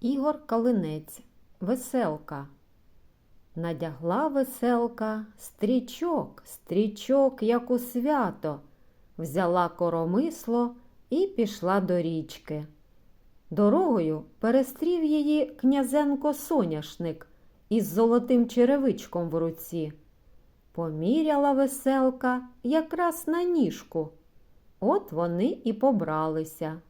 Ігор Калинець Веселка. Надягла веселка стрічок, стрічок, як у свято, взяла коромисло і пішла до річки. Дорогою перестрів її князенко соняшник із золотим черевичком в руці. Поміряла веселка якраз на ніжку. От вони і побралися.